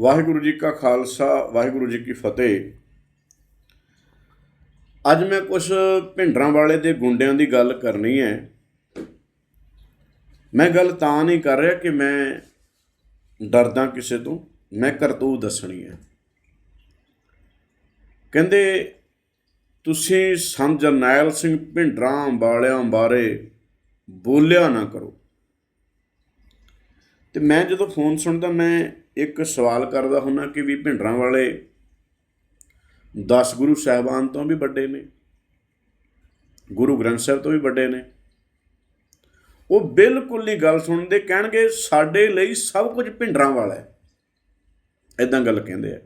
ਵਾਹਿਗੁਰੂ ਜੀ ਕਾ ਖਾਲਸਾ, ਵਾਹਿਗੁਰੂ ਜੀ ਕੀ ਫਤਿਹ। ਅੱਜ ਮੈਂ ਕੁਝ ਭਿੰਡਰਾਂ ਵਾਲੇ ਦੇ ਗੁੰਡਿਆਂ ਦੀ ਗੱਲ ਕਰਨੀ ਹੈ। ਮੈਂ ਗੱਲ ਤਾਂ ਨਹੀਂ ਕਰ ਰਿਹਾ ਕਿ ਮੈਂ ਡਰਦਾ ਕਿਸੇ ਤੋਂ, ਮੈਂ ਕਰਤੂਤ ਦੱਸਣੀ ਹੈ। ਕਹਿੰਦੇ, ਤੁਸੀਂ ਸੰਤ ਜਰਨੈਲ ਸਿੰਘ ਭਿੰਡਰਾਂ ਵਾਲਿਆਂ ਬਾਰੇ ਬੋਲਿਆ ਨਾ ਕਰੋ। ਤੇ ਮੈਂ ਜਦੋਂ ਫੋਨ ਸੁਣਦਾ, ਮੈਂ ਇੱਕ ਸਵਾਲ ਕਰਦਾ ਹੁੰਨਾ ਕਿ ਵੀ ਭਿੰਡਰਾਂ ਵਾਲੇ 10 ਗੁਰੂ ਸਾਹਿਬਾਨ ਤੋਂ ਵੀ ਵੱਡੇ ਨੇ, ਗੁਰੂ ਗ੍ਰੰਥ ਸਾਹਿਬ ਤੋਂ ਵੀ ਵੱਡੇ ਨੇ। ਉਹ ਬਿਲਕੁਲ ਨਹੀਂ ਗੱਲ ਸੁਣਦੇ ਕਹਿਣਗੇ, ਸਾਡੇ ਲਈ ਸਭ ਕੁਝ ਭਿੰਡਰਾਂ ਵਾਲਾ ਹੈ। ਇਦਾਂ ਗੱਲ ਕਹਿੰਦੇ ਆ।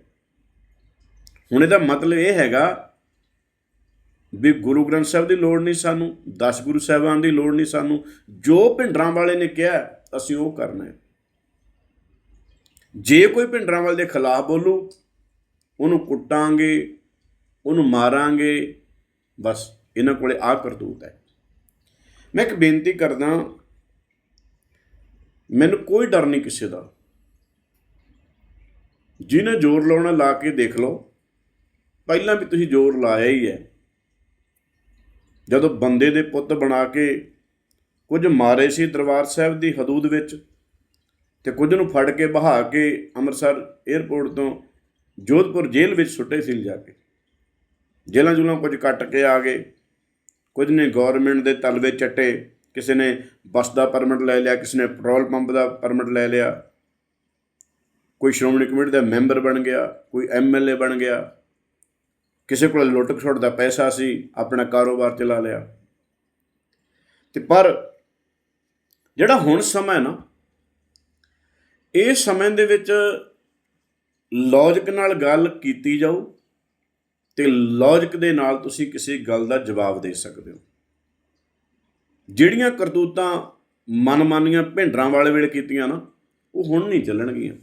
ਹੁਣ ਇਹਦਾ ਮਤਲਬ ਇਹ ਹੈਗਾ ਵੀ ਗੁਰੂ ਗ੍ਰੰਥ ਸਾਹਿਬ ਦੀ ਲੋੜ ਨਹੀਂ ਸਾਨੂੰ 10 ਗੁਰੂ ਸਾਹਿਬਾਨ ਦੀ ਲੋੜ ਨਹੀਂ ਸਾਨੂੰ। ਜੋ ਭਿੰਡਰਾਂ ਵਾਲੇ ਨੇ ਕਿਹਾ, ਅਸੀਂ ਉਹ ਕਰਨਾ ਹੈ। ਜੇ ਕੋਈ ਭਿੰਡਰਾਂ ਵਾਲੇ ਦੇ ਖਿਲਾਫ ਬੋਲੂ, ਉਹਨੂੰ ਕੁੱਟਾਂਗੇ, ਉਹਨੂੰ ਮਾਰਾਂਗੇ, ਬਸ ਇਹਨਾਂ ਕੋਲੇ ਆ ਕਰਤੂਤ ਹੈ। ਮੈਂ ਇੱਕ ਬੇਨਤੀ ਕਰਦਾ, ਮੈਨੂੰ ਕੋਈ ਡਰ ਨਹੀਂ ਕਿਸੇ ਦਾ। ਜਿਹਨੇ ਜ਼ੋਰ ਲਾਉਣਾ ਲਾ ਕੇ ਦੇਖ ਲਓ, ਪਹਿਲਾਂ ਵੀ ਤੁਸੀਂ ਜ਼ੋਰ ਲਾਇਆ ਹੀ ਹੈ। ਜਦੋਂ ਬੰਦੇ ਦੇ ਪੁੱਤ ਬਣਾ ਕੇ ਕੁਝ ਮਾਰੇ ਸੀ ਦਰਬਾਰ ਸਾਹਿਬ ਦੀ ਹਦੂਦ ਵਿੱਚ ਤੇ ਕੁਝ ਨੂੰ ਫੜ ਕੇ ਬਹਾ ਕੇ ਅੰਮ੍ਰਿਤਸਰ 에ਅਰਪੋਰਟ ਤੋਂ ਜੋਧਪੁਰ ਜੇਲ੍ਹ ਵਿੱਚ ਸੁੱਟੇ ਸੀ ਲਿਜਾ ਕੇ। ਜੇਲ੍ਹਾਂ ਜੁਲਾਂ ਕੁਝ ਕੱਟ ਕੇ ਆ ਗਏ। ਕੁਝ ਨੇ ਗਵਰਨਮੈਂਟ ਦੇ ਤਲਵੇ ਚੱਟੇ, ਕਿਸੇ ਨੇ ਬੱਸ ਦਾ ਪਰਮਿਟ ਲੈ ਲਿਆ, ਕਿਸੇ ਨੇ ਪੈਟਰੋਲ ਪੰਪ ਦਾ ਪਰਮਿਟ ਲੈ ਲਿਆ। ਕੋਈ ਸ਼੍ਰੋਮਣੀ ਕਮੇਟੀ ਦਾ ਮੈਂਬਰ ਬਣ ਗਿਆ, ਕੋਈ ਐਮਐਲਏ ਬਣ ਗਿਆ। ਕਿਸੇ ਕੋਲ ਲੁੱਟ ਖਸੁੱਟ ਦਾ ਪੈਸਾ ਸੀ, ਆਪਣਾ ਕਾਰੋਬਾਰ ਚਲਾ ਲਿਆ। ਤੇ ਪਰ ਜਿਹੜਾ ਹੁਣ ਸਮਾਂ ਹੈ ਨਾ ਇਸ ਸਮੇਂ ਦੇ ਵਿੱਚ ਲੌਜੀਕ ਨਾਲ ਗੱਲ ਕੀਤੀ ਜਾਓ ਤੇ ਲੌਜੀਕ ਦੇ ਨਾਲ ਤੁਸੀਂ ਕਿਸੇ ਗੱਲ ਦਾ ਜਵਾਬ ਦੇ ਸਕਦੇ ਹੋ। ਜਿਹੜੀਆਂ ਕਰਤੂਤਾਂ ਮਨਮਾਨੀਆਂ ਭਿੰਡਰਾਂ ਵਾਲੇ ਵੇਲੇ ਕੀਤੀਆਂ ਨਾ, ਉਹ ਹੁਣ ਨਹੀਂ ਚੱਲਣਗੀਆਂ।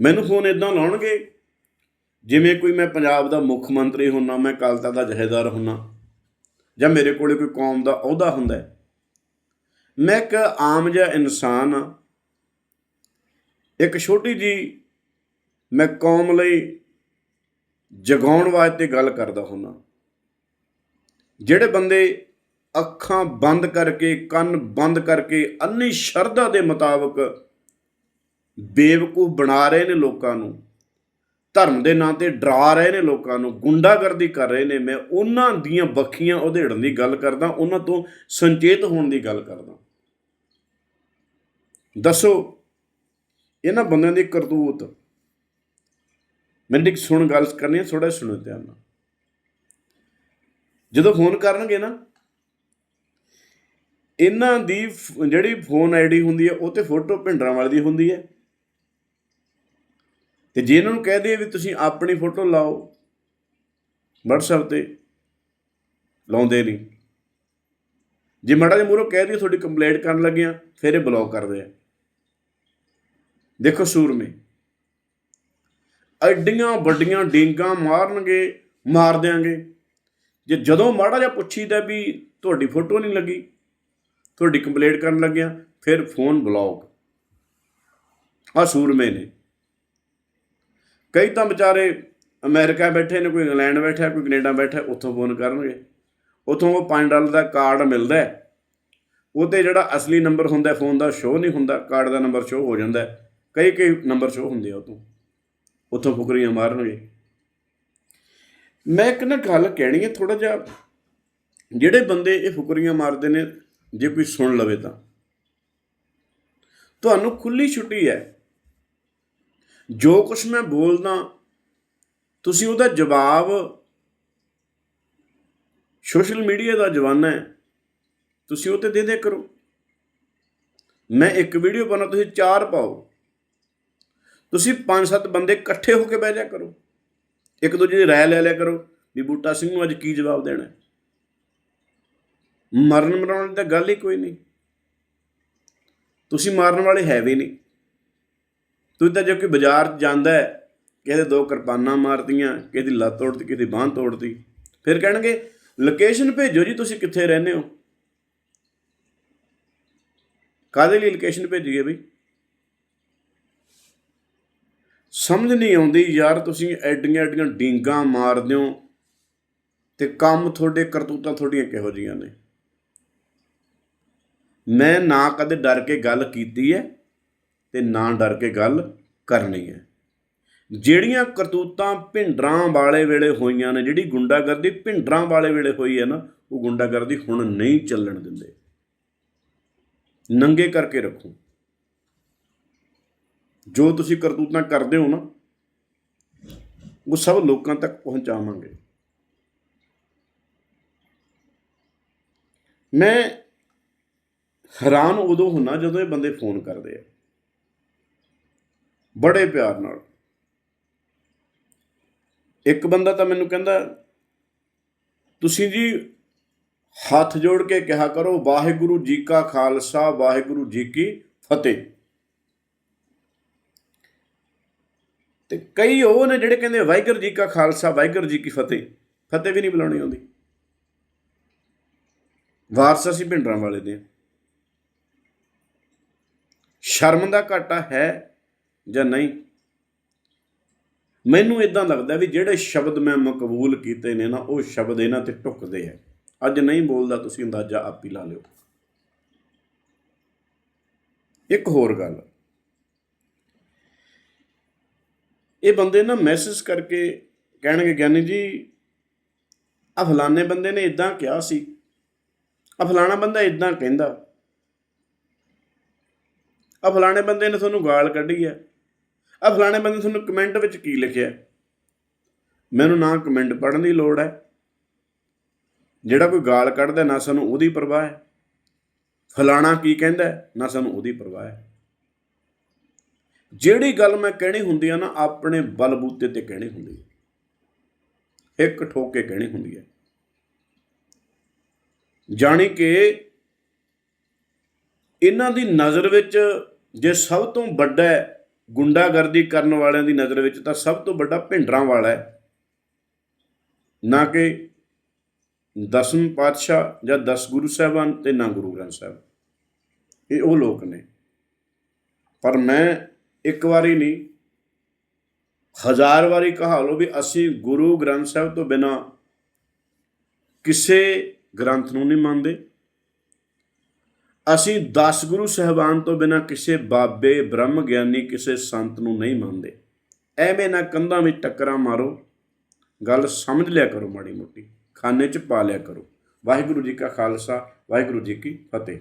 ਮੈਨੂੰ ਫੋਨ ਇਦਾਂ ਲਾਉਣਗੇ, ਜਿਵੇਂ ਕੋਈ ਮੈਂ ਪੰਜਾਬ ਦਾ ਮੁੱਖ ਮੰਤਰੀ ਹੁੰਨਾ, ਮੈਂ ਕਾਲਤਾ ਦਾ ਜਹੇਦਾਰ ਹੁੰਨਾ, ਜਾਂ ਮੇਰੇ ਕੋਲੇ ਕੋਈ ਕੌਮ ਦਾ ਅਹੁਦਾ ਹੁੰਦਾ ਹੈ ਮੈਂ ਇੱਕ ਆਮ ਜਿਹਾ ਇਨਸਾਨ ਆ ਇੱਕ ਛੋਟੀ ਜੀ ਮੈਂ ਕੌਮ ਲਈ ਜਗਾਉਣ ਵਾਸਤੇ ਗੱਲ ਕਰਦਾ ਹੁੰਨਾ ਜਿਹੜੇ ਬੰਦੇ ਅੱਖਾਂ ਬੰਦ ਕਰਕੇ, ਕੰਨ ਬੰਦ ਕਰਕੇ ਅੰਨੀ ਸ਼ਰਧਾ ਦੇ ਮੁਤਾਬਕ ਬੇਵਕੂਫ ਬਣਾ ਰਹੇ ਨੇ ਲੋਕਾਂ ਨੂੰ, ਧਰਮ ਦੇ ਨਾਂ ਤੇ ਡਰਾ ਰਹੇ ਨੇ ਲੋਕਾਂ ਨੂੰ, ਗੁੰਡਾਗਰਦੀ ਕਰ ਰਹੇ ਨੇ, ਮੈਂ ਉਹਨਾਂ ਦੀਆਂ ਬੱਖੀਆਂ ਉਧੇੜਨ ਦੀ ਗੱਲ ਕਰਦਾ, ਉਹਨਾਂ ਤੋਂ ਸੰਚੇਤ ਹੋਣ ਦੀ ਗੱਲ ਕਰਦਾ। ਦੱਸੋ, ਇਹਨਾਂ ਬੰਦਿਆਂ ਦੀ ਕਰਤੂਤ। ਮੈਨੂੰ ਇੱਕ ਸੁਣ ਗੱਲ ਕਰਨੀ ਹੈ ਥੋੜਾ ਸੁਣੋ ਧਿਆਨ ਨਾਲ। ਜਦੋਂ ਫੋਨ ਕਰਨਗੇ ਨਾ, ਇਹਨਾਂ ਦੀ ਫ- ਜਿਹੜੀ ਫੋਨ ਆਈਡੀ ਹੁੰਦੀ ਹੈ, ਉਹ ਤੇ ਫੋਟੋ ਭਿੰਡਰਾਂ ਵਾਲੀ ਦੀ ਹੁੰਦੀ ਹੈ। ਤੇ ਜੇ ਇਹਨਾਂ ਨੂੰ ਕਹਿ ਦਈਏ ਵੀ ਤੁਸੀਂ ਆਪਣੀ ਫੋਟੋ ਲਾਓ, WhatsApp ਤੇ, ਲਾਉਂਦੇ ਨਹੀਂ। ਜੇ ਮਾੜਾ ਜਿਹਾ ਮੂਹਰੋਂ ਕਹਿ ਦਈਏ ਤੁਹਾਡੀ ਕੰਪਲੇਂਟ ਕਰਨ ਲੱਗਿਆ, ਫਿਰ ਇਹ ਬਲੌਕ ਕਰਦੇ ਆ। ਦੇਖੋ ਸੂਰਮੇ। ਐਡੀਆਂ ਵੱਡੀਆਂ ਡਿੰਗਾਂ ਮਾਰਨਗੇ, ਮਾਰ ਦਿਆਂਗੇ। ਜੇ ਜਦੋਂ ਮਾੜਾ ਜਿਹਾ ਪੁੱਛੀਦਾ ਵੀ ਤੁਹਾਡੀ ਫੋਟੋ ਨਹੀਂ ਲੱਗੀ, ਤੁਹਾਡੀ ਕੰਪਲੇਂਟ ਕਰਨ ਲੱਗਿਆ, ਫਿਰ ਫੋਨ ਬਲੌਕ। ਆ ਸੂਰਮੇ ਨੇ। ਕਈ ਤਾਂ ਵਿਚਾਰੇ ਅਮਰੀਕਾ ਬੈਠੇ ਨੇ, ਕੋਈ ਇੰਗਲੈਂਡ ਬੈਠਾ, ਕੋਈ ਕੈਨੇਡਾ ਬੈਠਾ, ਉੱਥੋਂ ਫੋਨ ਕਰਨਗੇ। ਉੱਥੋਂ ਉਹ 5 ਡਾਲਰ ਦਾ ਕਾਰਡ ਮਿਲਦਾ ਹੈ। ਉਹ ਤੇ ਜਿਹੜਾ ਅਸਲੀ ਨੰਬਰ ਹੁੰਦਾ ਫੋਨ ਦਾ ਸ਼ੋਅ ਨਹੀਂ ਹੁੰਦਾ, ਕਾਰਡ ਦਾ ਨੰਬਰ ਸ਼ੋਅ ਹੋ ਜਾਂਦਾ ਕਈ ਕਈ ਨੰਬਰ ਸ਼ੋਅ ਹੁੰਦੇ ਆ ਉਤੋਂ ਉੱਥੋਂ ਫੁਕਰੀਆਂ ਮਾਰਨਗੇ। ਮੈਂ ਇੱਕ ਨਾ ਗੱਲ ਕਹਿਣੀ ਹੈ ਥੋੜਾ ਜਿਹਾ ਜਿਹੜੇ ਬੰਦੇ ਇਹ ਫੁਕਰੀਆਂ ਮਾਰਦੇ ਨੇ, ਜੇ ਕੋਈ ਸੁਣ ਲਵੇ ਤਾਂ। ਤੁਹਾਨੂੰ ਖੁੱਲੀ ਛੁੱਟੀ ਹੈ। ਜੋ ਕੁਝ ਮੈਂ ਬੋਲਦਾ, ਤੁਸੀਂ ਉਹਦਾ ਜਵਾਬ ਸੋਸ਼ਲ ਮੀਡੀਆ ਦਾ ਜਵਾਨਾ ਹੈ। ਤੁਸੀਂ ਉਹ ਤੇ ਦੇ ਦੇ ਕਰੋ। ਮੈਂ ਇੱਕ ਵੀਡੀਓ ਪਾਉਣਾ ਤੁਸੀਂ ਚਾਰ ਪਾਓ। ਤੁਸੀਂ ਪੰਜ ਸੱਤ ਬੰਦੇ ਇਕੱਠੇ ਹੋ ਕੇ ਬਹਿ ਜਾ ਕਰੋ। ਇੱਕ ਦੂਜੇ ਦੀ ਰਾਏ ਲੈ ਲਿਆ ਕਰੋ ਵੀ ਬੂਟਾ ਸਿੰਘ ਨੂੰ ਅੱਜ ਕੀ ਜਵਾਬ ਦੇਣਾ ਮਰਨ ਮਰਾਉਣ ਦੀ ਤਾਂ ਗੱਲ ਹੀ ਕੋਈ ਨਹੀਂ। ਤੁਸੀਂ ਮਾਰਨ ਵਾਲੇ ਹੈ ਵੀ ਨਹੀਂ। ਤੁਸੀਂ ਤਾਂ ਜੇ ਕੋਈ ਬਾਜ਼ਾਰ 'ਚ ਜਾਂਦਾ ਹੈ ਕਿਸੇ ਦੇ ਦੋ ਕਿਰਪਾਨਾਂ ਮਾਰਤੀਆਂ ਕਿਸੇ ਦੀ ਲੱਤ ਤੋੜਤੀ ਕਿਸੇ ਦੀ ਬਾਂਹ ਤੋੜਦੀ ਫਿਰ ਕਹਿਣਗੇ, ਲੋਕੇਸ਼ਨ ਭੇਜੋ ਜੀ, ਤੁਸੀਂ ਕਿੱਥੇ ਰਹਿੰਦੇ ਹੋ? ਕਾਹਦੇ ਲਈ ਲੋਕੇਸ਼ਨ ਭੇਜੀਏ ਬਈ? ਸਮਝ ਨਹੀਂ ਆਉਂਦੀ, ਯਾਰ ਤੁਸੀਂ ਐਡੀਆਂ ਐਡੀਆਂ ਡੀਂਗਾਂ ਮਾਰਦੇ ਹੋ ਤੇ ਕੰਮ ਤੁਹਾਡੇ ਕਰਤੂਤਾਂ ਤੁਹਾਡੀਆਂ ਕਿਹੋ ਜੀਆਂ ਨੇ? ਮੈਂ ਨਾ ਕਦੇ ਡਰ ਕੇ ਗੱਲ ਕੀਤੀ ਹੈ ਤੇ ਨਾ ਡਰ ਕੇ ਗੱਲ ਕਰਨੀ ਹੈ। ਜਿਹੜੀਆਂ ਕਰਤੂਤਾਂ ਭਿੰਡਰਾਂ ਵਾਲੇ ਵੇਲੇ ਹੋਈਆਂ ਨੇ, ਜਿਹੜੀ ਗੁੰਡਾਗਰਦੀ ਭਿੰਡਰਾਂ ਵਾਲੇ ਵੇਲੇ ਹੋਈ ਹੈ ਨਾ, ਉਹ ਗੁੰਡਾਗਰਦੀ ਹੁਣ ਨਹੀਂ ਚੱਲਣ ਦਿੰਦੇ। ਨੰਗੇ ਕਰਕੇ ਰੱਖੋ। ਜੋ ਤੁਸੀਂ ਕਰਤੂਤਾਂ ਕਰਦੇ ਹੋ ਨਾ, ਉਹ ਸਭ ਲੋਕਾਂ ਤੱਕ ਪਹੁੰਚਾਵਾਂਗੇ। ਮੈਂ ਹੈਰਾਨ ਉਦੋਂ ਹੁੰਨਾ ਜਦੋਂ ਇਹ ਬੰਦੇ ਫੋਨ ਕਰਦੇ ਆ। ਬੜੇ ਪਿਆਰ ਨਾਲ। ਇੱਕ ਬੰਦਾ ਤਾਂ ਮੈਨੂੰ ਕਹਿੰਦਾ, ਤੁਸੀਂ ਜੀ ਹੱਥ ਜੋੜ ਕੇ ਕਿਹਾ ਕਰੋ, ਵਾਹਿਗੁਰੂ ਜੀ ਕਾ ਖਾਲਸਾ, ਵਾਹਿਗੁਰੂ ਜੀ ਕੀ ਫਤਿਹ। ਤੇ ਕਈ ਉਹ ਨੇ ਜਿਹੜੇ ਕਹਿੰਦੇ ਵਾਹਿਗੁਰੂ ਜੀ ਕਾ ਖਾਲਸਾ, ਵਾਹਿਗੁਰੂ ਜੀ ਕੀ ਫਤਿਹ। ਫਤਿਹ ਵੀ ਨਹੀਂ ਬੁਲਾਉਣੀ ਆਉਂਦੀ। ਵਾਰਸ ਅਸੀਂ ਭਿੰਡਰਾਂ ਵਾਲੇ ਦੇ ਹਾਂ। ਸ਼ਰਮ ਦਾ ਘਾਟਾ ਹੈ ਜਾਂ ਨਹੀਂ? ਮੈਨੂੰ ਇਦਾਂ ਲੱਗਦਾ ਵੀ ਜਿਹੜੇ ਸ਼ਬਦ ਮੈਂ ਮਕਬੂਲ ਕੀਤੇ ਨੇ ਨਾ, ਉਹ ਸ਼ਬਦ ਇਹਨਾਂ ਤੇ ਟੁੱਕਦੇ ਆ। ਅੱਜ ਨਹੀਂ ਬੋਲਦਾ, ਤੁਸੀਂ ਅੰਦਾਜ਼ਾ ਆਪ ਹੀ ਲਾ ਲਿਓ। ਇੱਕ ਹੋਰ ਗੱਲ। ਇਹ ਬੰਦੇ ਨਾ ਮੈਸੇਜ ਕਰਕੇ ਕਹਿਣਗੇ, ਗਿਆਨੀ ਜੀ ਆ ਫਲਾਣੇ ਬੰਦੇ ਨੇ ਇਦਾਂ ਕਿਹਾ ਸੀ। ਆ ਫਲਾਣਾ ਬੰਦਾ ਇਦਾਂ ਕਹਿੰਦਾ। ਆ ਫਲਾਣੇ ਬੰਦੇ ਨੇ ਤੁਹਾਨੂੰ ਗਾਲ ਕੱਢੀ ਹੈ। ਆ ਫਲਾਣੇ ਬੰਦੇ ਨੇ ਤੁਹਾਨੂੰ ਕਮੈਂਟ ਵਿੱਚ ਕੀ ਲਿਖਿਆ ਮੈਨੂੰ ਨਾ ਕਮੈਂਟ ਪੜ੍ਹਨ ਦੀ ਲੋੜ ਹੈ। ਜਿਹੜਾ ਕੋਈ ਗਾਲ ਕੱਢਦਾ ਨਾ ਸਾਨੂੰ ਉਹਦੀ ਪਰਵਾਹ ਹੈ। ਫਲਾਣਾ ਕੀ ਕਹਿੰਦਾ ਨਾ ਸਾਨੂੰ ਉਹਦੀ ਪਰਵਾਹ ਹੈ। ਜਿਹੜੀ ਗੱਲ ਮੈਂ ਕਹਿਣੀ ਹੁੰਦੀ ਆ ਨਾ, ਆਪਣੇ ਬਲਬੂਤੇ ਤੇ ਕਹਿਣੀ ਹੁੰਦੀ ਹੈ ਇੱਕ ਠੋਕ ਕੇ ਕਹਿਣੀ ਹੁੰਦੀ ਹੈ ਜਾਣੀ ਕਿ ਇਹਨਾਂ ਦੀ ਨਜ਼ਰ ਵਿੱਚ ਜੇ ਸਭ ਤੋਂ ਵੱਡਾ ਗੁੰਡਾਗਰਦੀ ਕਰਨ ਵਾਲਿਆਂ ਦੀ ਨਜ਼ਰ ਵਿੱਚ ਤਾਂ ਸਭ ਤੋਂ ਵੱਡਾ ਭਿੰਡਰਾਂ ਵਾਲਾ ਹੈ। ਨਾ ਕਿ ਦਸਮ ਪਾਤਸ਼ਾਹ ਜਾਂ ਦਸ ਗੁਰੂ ਸਾਹਿਬਾਨ ਤੇ ਨਾ ਗੁਰੂ ਗ੍ਰੰਥ ਸਾਹਿਬ। ਇਹ ਉਹ ਲੋਕ ਨੇ। ਪਰ ਮੈਂ ਇੱਕ ਵਾਰੀ ਨਹੀਂ, ਹਜ਼ਾਰ ਵਾਰੀ ਕਹਾ ਲਓ ਵੀ ਅਸੀਂ ਗੁਰੂ ਗ੍ਰੰਥ ਸਾਹਿਬ ਤੋਂ ਬਿਨਾ ਕਿਸੇ ਗ੍ਰੰਥ ਨੂੰ ਨਹੀਂ ਮੰਨਦੇ। ਅਸੀਂ 10 ਗੁਰੂ ਸਾਹਿਬਾਨ ਤੋਂ ਬਿਨਾ ਕਿਸੇ ਬਾਬੇ ਬ੍ਰਹਮ ਗਿਆਨੀ ਕਿਸੇ ਸੰਤ ਨੂੰ ਨਹੀਂ ਮੰਨਦੇ। ਐਵੇਂ ਨਾ ਕੰਧਾਂ ਵਿੱਚ ਟੱਕਰਾਂ ਮਾਰੋ, ਗੱਲ ਸਮਝ ਲਿਆ ਕਰੋ ਮਾੜੀ ਮੋਟੀ, ਖਾਨੇ 'ਚ ਪਾ ਲਿਆ ਕਰੋ। ਵਾਹਿਗੁਰੂ ਜੀ ਕਾ ਖਾਲਸਾ, ਵਾਹਿਗੁਰੂ ਜੀ ਕੀ ਫਤਿਹ।